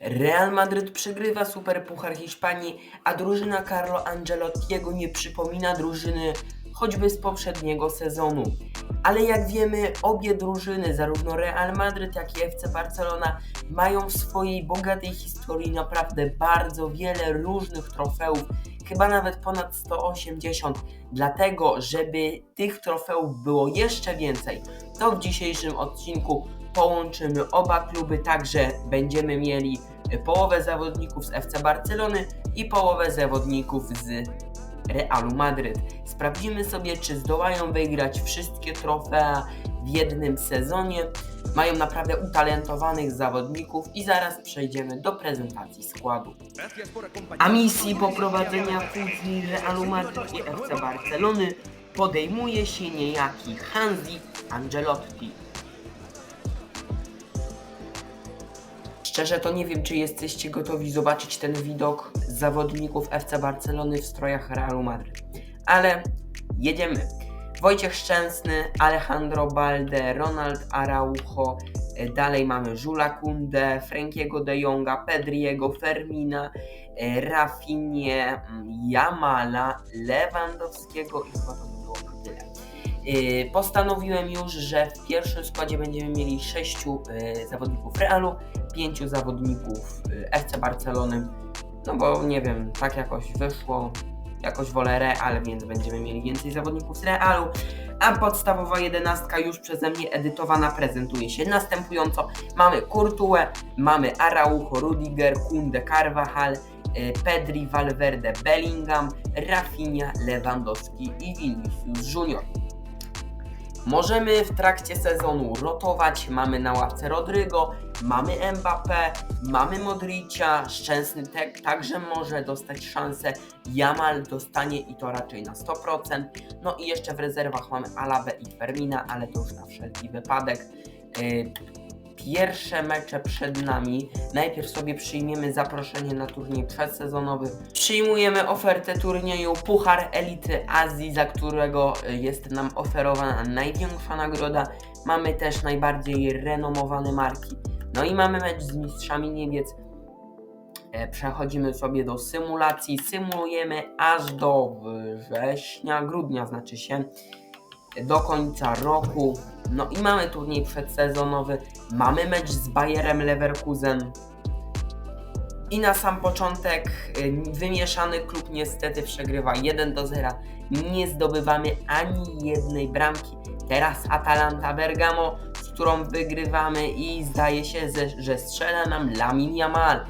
Real Madryt przegrywa Superpuchar Hiszpanii, a drużyna Carlo Ancelottiego nie przypomina drużyny choćby z poprzedniego sezonu. Ale jak wiemy, obie drużyny, zarówno Real Madryt, jak i FC Barcelona, mają w swojej bogatej historii naprawdę bardzo wiele różnych trofeów, chyba nawet ponad 180. Dlatego, żeby tych trofeów było jeszcze więcej, to w dzisiejszym odcinku połączymy oba kluby, także będziemy mieli połowę zawodników z FC Barcelony i połowę zawodników z Realu Madryt. Sprawdzimy sobie, czy zdołają wygrać wszystkie trofea w jednym sezonie. Mają naprawdę utalentowanych zawodników i zaraz przejdziemy do prezentacji składu. A misji poprowadzenia fuzji Realu Madryt i FC Barcelony podejmuje się niejaki Hansi Angelotti. Szczerze to nie wiem, czy jesteście gotowi zobaczyć ten widok zawodników FC Barcelony w strojach Realu Madryt. Ale jedziemy. Wojciech Szczęsny, Alejandro Balde, Ronald Araujo, e, dalej mamy Żula Kunde, Frankiego de Jonga, Pedriego, Fermina, e, Rafinie, mm, Jamala, Lewandowskiego i chyba to Postanowiłem już, że w pierwszym składzie będziemy mieli sześciu yy, zawodników Realu, pięciu zawodników yy, FC Barcelony. No bo nie wiem, tak jakoś wyszło. Jakoś wolę Real, więc będziemy mieli więcej zawodników z Realu. A podstawowa jedenastka już przeze mnie edytowana prezentuje się następująco. Mamy Courtois, mamy Araujo, Rudiger, Kunde, Carvajal, Pedri, Valverde, Bellingham, Rafinha, Lewandowski i Vinicius Junior. Możemy w trakcie sezonu rotować. Mamy na ławce Rodrygo, mamy Mbappé, mamy Modricia, Szczęsny tek także może dostać szansę. Jamal dostanie i to raczej na 100%. No i jeszcze w rezerwach mamy Alabę i Fermina, ale to już na wszelki wypadek. Yy, Pierwsze mecze przed nami. Najpierw sobie przyjmiemy zaproszenie na turniej przedsezonowy. Przyjmujemy ofertę turnieju Puchar Elity Azji, za którego y, jest nam oferowana największa nagroda. Mamy też najbardziej renomowane marki. No i mamy mecz z mistrzami Niemiec. E, Przechodzimy sobie do symulacji. Symulujemy aż do września, grudnia znaczy się do końca roku. No i mamy turniej przedsezonowy, mamy mecz z Bayerem Leverkusen. I na sam początek y, wymieszany klub niestety przegrywa 1 do 0. Nie zdobywamy ani jednej bramki. Teraz Atalanta Bergamo, z którą wygrywamy i zdaje się, że- strzela nam Lamin Yamal.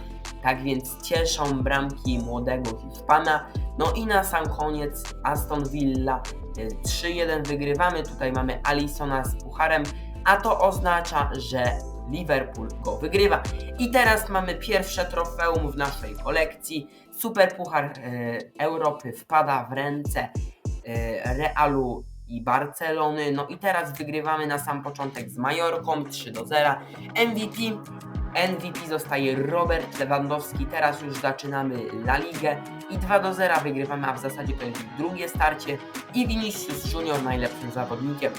Tak więc cieszą bramki młodego Hiszpana. No i na sam koniec Aston Villa 3-1 wygrywamy. Tutaj mamy Alisona z pucharem, a to oznacza, że Liverpool go wygrywa. I teraz mamy pierwsze trofeum w naszej kolekcji. Super Puchar y, Europy wpada w ręce y, Realu i Barcelony. No i teraz wygrywamy na sam początek z Majorką 3 do 0. MVP MVP zostaje Robert Lewandowski. Teraz już zaczynamy La Ligę i 2 do 0 wygrywamy, a w zasadzie to jest drugie starcie. I Vinicius Junior najlepszym zawodnikiem.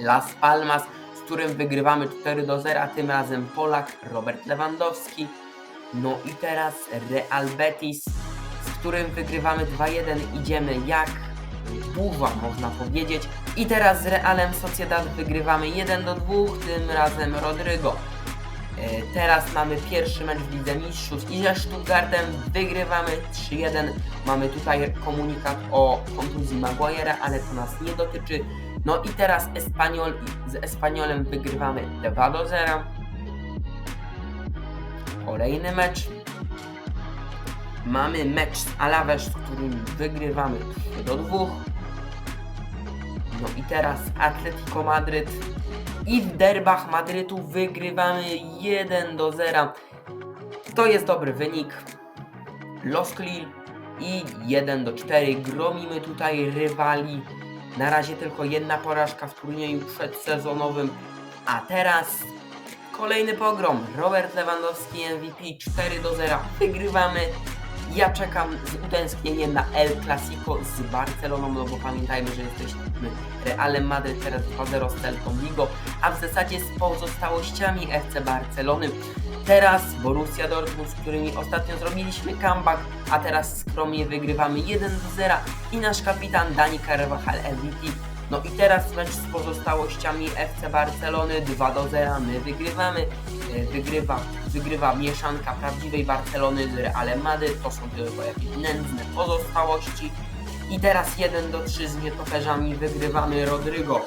Las Palmas, z którym wygrywamy 4 do 0, tym razem Polak Robert Lewandowski. No i teraz Real Betis, z którym wygrywamy 2-1. Idziemy jak burza, można powiedzieć. I teraz z Realem Sociedad wygrywamy 1 do 2, tym razem Rodrygo. E, Teraz mamy pierwszy mecz w Lidze Mistrzów i ze Stuttgartem wygrywamy 3-1. Mamy tutaj komunikat o kontuzji Maguire'a, ale to nas nie dotyczy. No i teraz Espanyol, z Espanyolem wygrywamy 2 do 0. Kolejny mecz. Mamy mecz z Alaves, z którym wygrywamy 3 do 2. No i teraz Atletico Madryt i w derbach Madrytu wygrywamy 1 do 0. To jest dobry wynik. Los Lille i 1 do 4. Gromimy tutaj rywali. Na razie tylko jedna porażka w turnieju przedsezonowym. A teraz kolejny pogrom. Robert Lewandowski MVP 4 do 0. Wygrywamy. Ja czekam z utęsknieniem na El Clasico z Barceloną, no bo pamiętajmy, że jesteśmy Realem Madryt teraz 2-0 z Celtą a w zasadzie z pozostałościami FC Barcelony. teraz Borussia Dortmund, z którymi ostatnio zrobiliśmy comeback, a teraz skromnie wygrywamy 1 do 0 i nasz kapitan Dani Carvajal MVP. No i teraz mecz z pozostałościami FC Barcelony 2 do 0, my wygrywamy, E, wygrywa, wygrywa mieszanka prawdziwej Barcelony z Realem Madryt, to są tylko jakieś nędzne pozostałości. I teraz 1 do 3 z nietoperzami wygrywamy Rodrygo.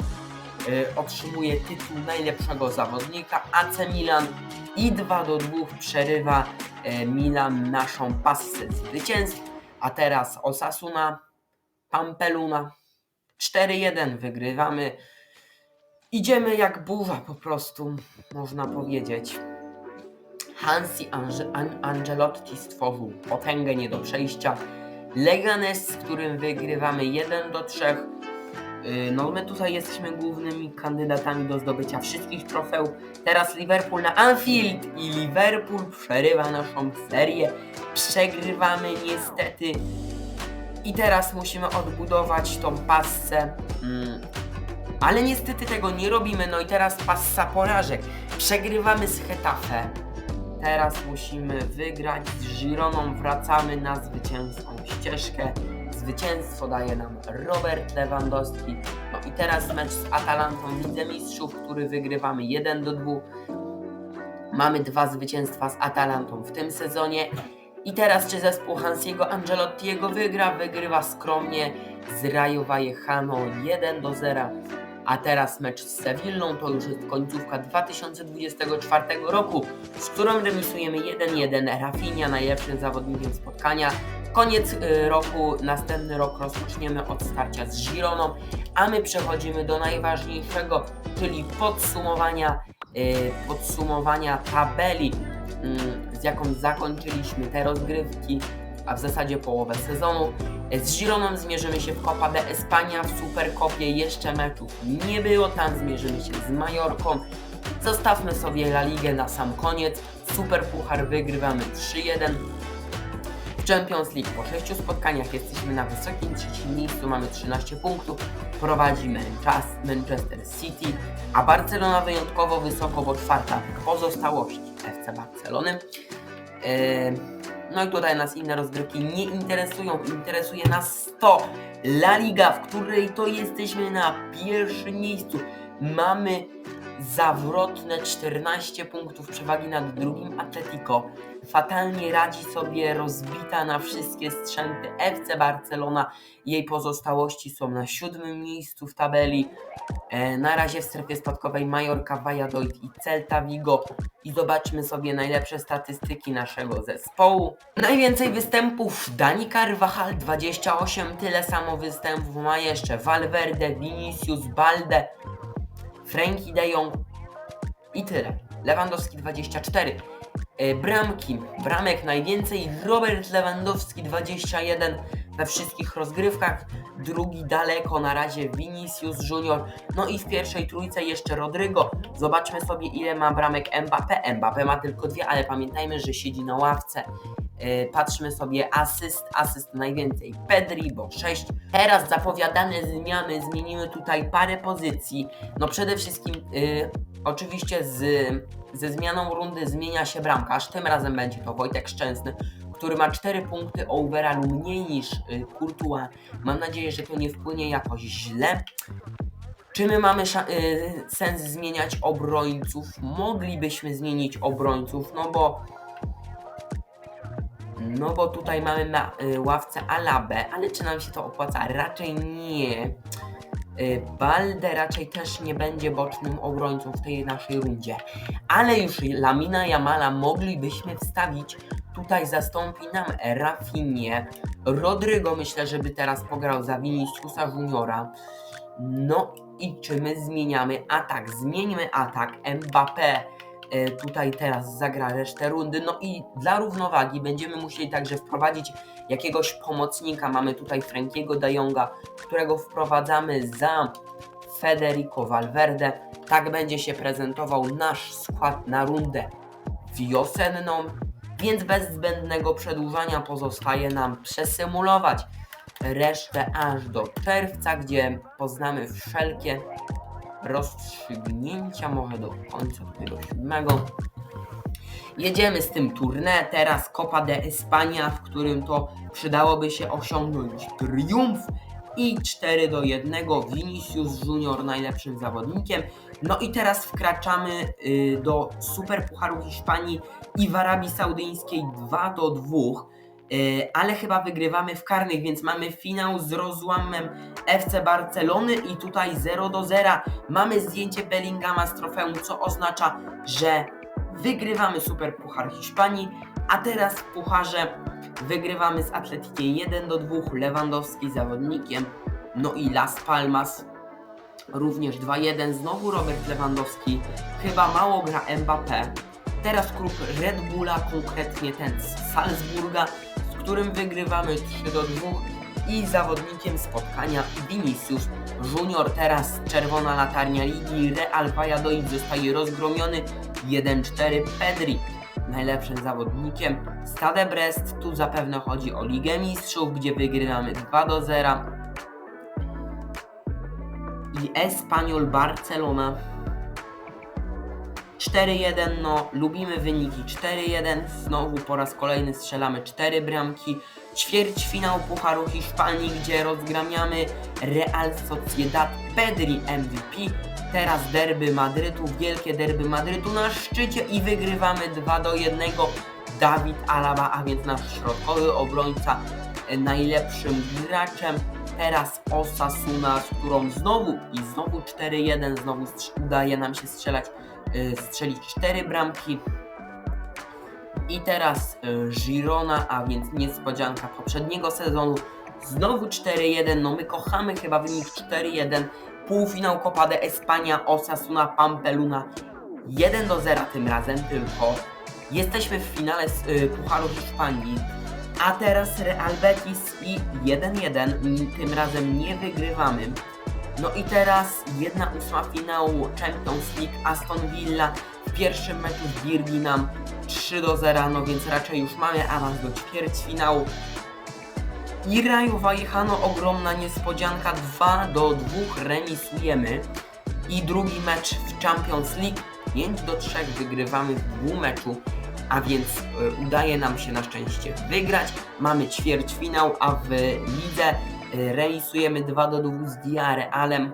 E, otrzymuje tytuł najlepszego zawodnika AC Milan i 2 do 2 przerywa e, Milan naszą passę zwycięstw. A teraz Osasuna, Pampeluna 4-1 wygrywamy. Idziemy jak burza po prostu, można powiedzieć. Hansi Ange An Angelotti stworzył potęgę nie do przejścia. Leganes, z którym wygrywamy 1 do 3. Yy, No my tutaj jesteśmy głównymi kandydatami do zdobycia wszystkich trofeów. Teraz Liverpool na Anfield i Liverpool przerywa naszą serię. Przegrywamy niestety. I teraz musimy odbudować tą passę. Mm. Ale niestety tego nie robimy. No i teraz passa porażek. Przegrywamy z Hetafe. Teraz musimy wygrać z Gironą. Wracamy na zwycięską ścieżkę. Zwycięstwo daje nam Robert Lewandowski. No i teraz mecz z Atalantą w Lidze Mistrzów, który wygrywamy 1 do 2. Mamy dwa zwycięstwa z Atalantą w tym sezonie. I teraz czy zespół Hansiego Angelottiego wygra? Wygrywa skromnie z Rayo Vallecano 1 do 0. A teraz mecz z Sewillą to już jest końcówka 2024 roku, z którą remisujemy 1-1. Rafinha najlepszym zawodnikiem spotkania. Koniec y, roku, następny rok rozpoczniemy od starcia z Gironą, a my przechodzimy do najważniejszego, czyli podsumowania, y, podsumowania tabeli, z jaką zakończyliśmy te rozgrywki, a w zasadzie połowę sezonu. Z Gironą zmierzymy się w Copa de España, w Superkopie jeszcze meczów nie było, tam zmierzymy się z Majorką. Zostawmy sobie La Ligę na sam koniec. Super Puchar wygrywamy 3-1. W Champions League po 6 spotkaniach jesteśmy na wysokim trzecim miejscu, mamy 13 punktów. Prowadzi Manchester City, a Barcelona wyjątkowo wysoko, bo czwarta pozostałości FC Barcelony. Eee, no i tutaj nas inne rozgrywki nie interesują. Interesuje nas 100. La Liga, w której to jesteśmy na pierwszym miejscu. Mamy zawrotne 14 punktów przewagi nad drugim Atletico. Fatalnie radzi sobie rozbita na wszystkie strzępy FC Barcelona. Jej pozostałości są na siódmym miejscu w tabeli. E, na razie w strefie spadkowej Majorka, Valladolid i Celta Vigo. I zobaczmy sobie najlepsze statystyki naszego zespołu. Najwięcej występów Dani Carvajal 28, tyle samo występów ma jeszcze Valverde, Vinicius, Balde, Frankie de Jong i tyle. Lewandowski 24. E, Bramki, bramek najwięcej, Robert Lewandowski 21 we wszystkich rozgrywkach, drugi daleko na razie Vinicius Junior, no i w pierwszej trójce jeszcze Rodrygo. Zobaczmy sobie ile ma bramek Mbappé. Mbappé ma tylko dwie, ale pamiętajmy, że siedzi na ławce. E, Patrzmy sobie asyst, asyst najwięcej Pedri, bo 6. Teraz zapowiadane zmiany, zmienimy tutaj parę pozycji. No przede wszystkim y, oczywiście z, ze zmianą rundy zmienia się bramkarz. Tym razem będzie to Wojtek Szczęsny, który ma 4 punkty overallu mniej niż y, Courtois. Mam nadzieję, że to nie wpłynie jakoś źle. Czy my mamy y, sens zmieniać obrońców? Moglibyśmy zmienić obrońców, no bo no bo tutaj mamy na y, ławce Alabę, ale czy nam się to opłaca? Raczej nie. Y, Balde raczej też nie będzie bocznym obrońcą w tej naszej rundzie. Ale już Lamina Jamala moglibyśmy wstawić. Tutaj zastąpi nam Rafinie. Rodrygo myślę, żeby teraz pograł za Viniciusa Juniora. No i czy my zmieniamy atak? Zmieńmy atak. Mbappé tutaj teraz zagra resztę rundy. No i dla równowagi będziemy musieli także wprowadzić jakiegoś pomocnika. Mamy tutaj Frankiego de Jonga, którego wprowadzamy za Federico Valverde. Tak będzie się prezentował nasz skład na rundę wiosenną. Więc bez zbędnego przedłużania pozostaje nam przesymulować resztę aż do czerwca, gdzie poznamy wszelkie rozstrzygnięcia, może do końca tego siódmego. Jedziemy z tym tournée, teraz Copa de España, w którym to przydałoby się osiągnąć triumf i 4 do 1 Vinicius Junior najlepszym zawodnikiem. No i teraz wkraczamy y, do Super Pucharu Hiszpanii i w Arabii Saudyjskiej 2 do 2. y, Ale chyba wygrywamy w karnych, więc mamy finał z rozłamem FC Barcelony i tutaj 0 do 0. Mamy zdjęcie Bellingama z trofeum, co oznacza, że wygrywamy Super Puchar Hiszpanii, a teraz w Pucharze wygrywamy z Atletikiem 1 do 2, Lewandowski zawodnikiem, no i Las Palmas również 2-1, znowu Robert Lewandowski, chyba mało gra Mbappé, teraz klub Red Bulla, konkretnie ten z Salzburga, z którym wygrywamy 3 do 2 i zawodnikiem spotkania Vinicius Junior, teraz czerwona latarnia ligi, Real Valladolid zostaje rozgromiony 1-4 Pedri najlepszym zawodnikiem. Stade Brest, tu zapewne chodzi o Ligę Mistrzów, gdzie wygrywamy 2 do 0. I Espanyol Barcelona 4-1, no lubimy wyniki 4-1, znowu po raz kolejny strzelamy 4 bramki. Ćwierćfinał Pucharu Hiszpanii, gdzie rozgramiamy Real Sociedad Pedri MVP. Teraz derby Madrytu, wielkie derby Madrytu na szczycie i wygrywamy 2 do 1. Dawid Alaba, a więc nasz środkowy obrońca, najlepszym graczem. Teraz Osasuna, z którą znowu i znowu 4-1, znowu udaje nam się strzelać, strzelić 4 bramki. I teraz y, Girona, a więc niespodzianka poprzedniego sezonu. Znowu 4-1, no my kochamy chyba wynik 4-1. Półfinał Copa de España, Osasuna, Pampeluna 1 do 0 tym razem tylko. Jesteśmy w finale z, y, Pucharu Hiszpanii. A teraz Real Betis i 1-1, mm, tym razem nie wygrywamy. No i teraz jedna ósma finału Champions League Aston Villa w pierwszym meczu z Birmingham 3 do 0, no więc raczej już mamy awans do ćwierćfinału. I Rayo Vallecano ogromna niespodzianka 2 do 2 remisujemy. I drugi mecz w Champions League 5 do 3 wygrywamy w dwumeczu, a więc y, udaje nam się na szczęście wygrać. Mamy ćwierćfinał, a w lidze remisujemy 2 do 2 z Villarrealem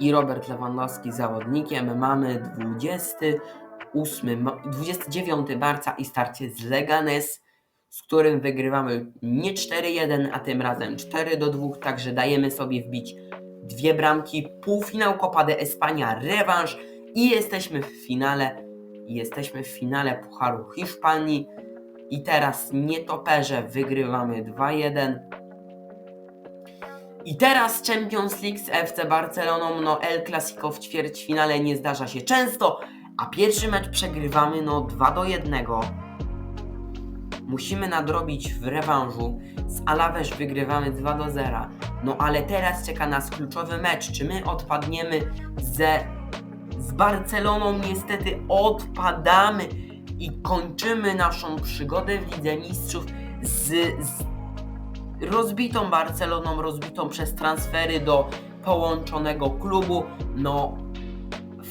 i Robert Lewandowski zawodnikiem. Mamy 28, ma- 29 marca i starcie z Leganes, z którym wygrywamy nie 4-1, a tym razem 4 do 2, także dajemy sobie wbić dwie bramki. Półfinał Copa de España, rewanż i jesteśmy w finale. Jesteśmy w finale Pucharu Hiszpanii. I teraz nietoperze wygrywamy 2-1. I teraz Champions League z FC Barceloną, no El Clasico w ćwierćfinale nie zdarza się często, a pierwszy mecz przegrywamy no 2 do 1. Musimy nadrobić w rewanżu. Z Alaves wygrywamy 2 do 0. No ale teraz czeka nas kluczowy mecz. Czy my odpadniemy ze z Barceloną? Niestety odpadamy i kończymy naszą przygodę w Lidze Mistrzów z, z rozbitą Barceloną, rozbitą przez transfery do połączonego klubu. No,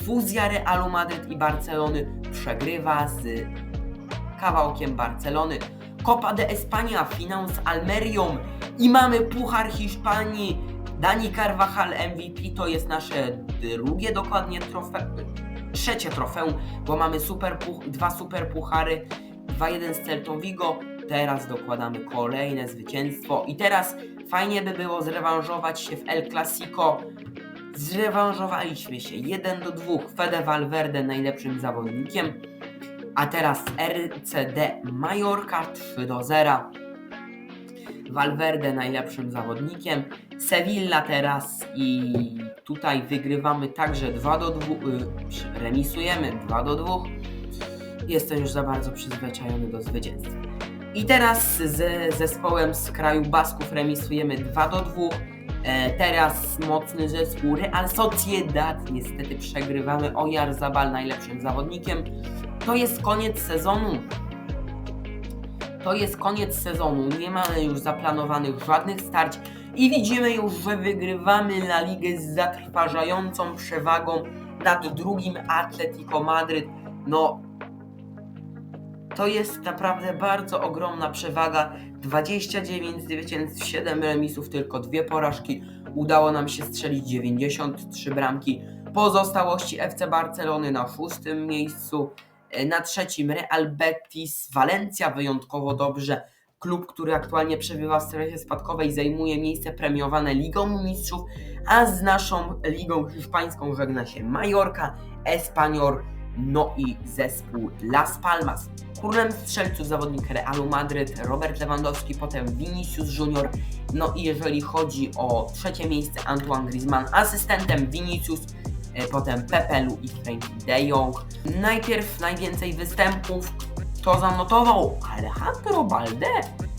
fuzja Realu Madryt i Barcelony przegrywa z kawałkiem Barcelony. Copa de España, finał z Almerią i mamy Puchar Hiszpanii. Dani Carvajal MVP to jest nasze drugie dokładnie trofeum, trzecie trofeum, bo mamy super puch, dwa super puchary, 2-1 z Celtą Vigo, teraz dokładamy kolejne zwycięstwo i teraz fajnie by było zrewanżować się w El Clasico. Zrewanżowaliśmy się 1 do 2, Fede Valverde najlepszym zawodnikiem, a teraz RCD Mallorca 3 do 0. Valverde najlepszym zawodnikiem, Sevilla teraz i tutaj wygrywamy także 2 do 2, y, remisujemy 2 do 2. Jestem już za bardzo przyzwyczajony do zwycięstw. I teraz ze zespołem z kraju Basków remisujemy 2 do 2. E, teraz mocny zespół Real Sociedad. Niestety przegrywamy Oyarzabal najlepszym zawodnikiem. To jest koniec sezonu. To jest koniec sezonu. Nie mamy już zaplanowanych żadnych starć. I widzimy już, że wygrywamy La Ligę z zatrważającą przewagą nad drugim Atletico Madryt. No, To jest naprawdę bardzo ogromna przewaga. 29 zwycięstw, 7 remisów, tylko dwie porażki. Udało nam się strzelić 93 bramki. Pozostałości FC Barcelony na szóstym miejscu. E, Na trzecim Real Betis, Valencia wyjątkowo dobrze. Klub, który aktualnie przebywa w strefie spadkowej, zajmuje miejsce premiowane Ligą Mistrzów, a z naszą ligą hiszpańską żegna się Majorka, Espanyol, no i zespół Las Palmas. Królem strzelców zawodnik Realu Madryt, Robert Lewandowski, potem Vinicius Junior. No i jeżeli chodzi o trzecie miejsce, Antoine Griezmann, asystentem Vinicius, e, potem Pepelu i Frankie de Jong. Najpierw najwięcej występów, kto zanotował? Alejandro Balde,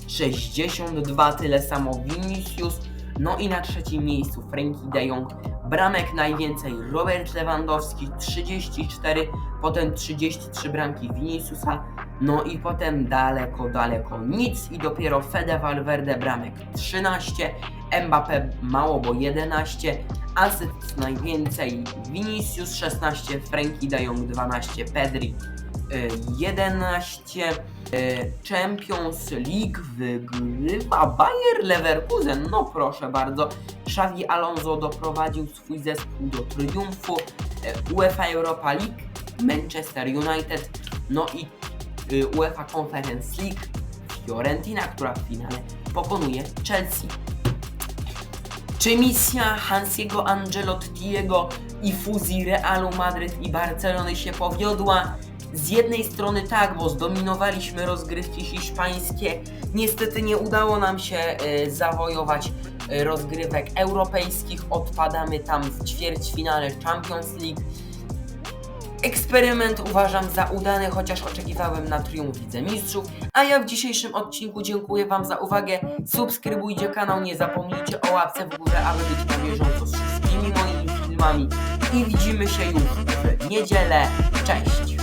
62, tyle samo Vinicius. No i na trzecim miejscu Frankie de Jong, bramek najwięcej Robert Lewandowski, 34, potem 33 bramki Viniciusa, no i potem daleko, daleko nic i dopiero Fede Valverde bramek 13, Mbappé mało, bo 11, asyst najwięcej Vinicius 16, Frankie de Jong 12, Pedri y, 11, y, Champions League wygrywa Bayer Leverkusen, no proszę bardzo, Xavi Alonso doprowadził swój zespół do triumfu, y, UEFA Europa League, Manchester United, no i y, UEFA Conference League, Fiorentina, która w finale pokonuje Chelsea. Czy misja Hansiego Angelottiego i fuzji Realu Madryt i Barcelony się powiodła? Z jednej strony tak, bo zdominowaliśmy rozgrywki hiszpańskie. Niestety nie udało nam się y, zawojować y, rozgrywek europejskich. Odpadamy tam w ćwierćfinale Champions League. Eksperyment uważam za udany, chociaż oczekiwałem na triumf Wicemistrzów. A ja w dzisiejszym odcinku dziękuję Wam za uwagę. Subskrybujcie kanał, nie zapomnijcie o łapce w górze, aby być na bieżąco z wszystkimi moimi filmami. I widzimy się już w niedzielę. Cześć!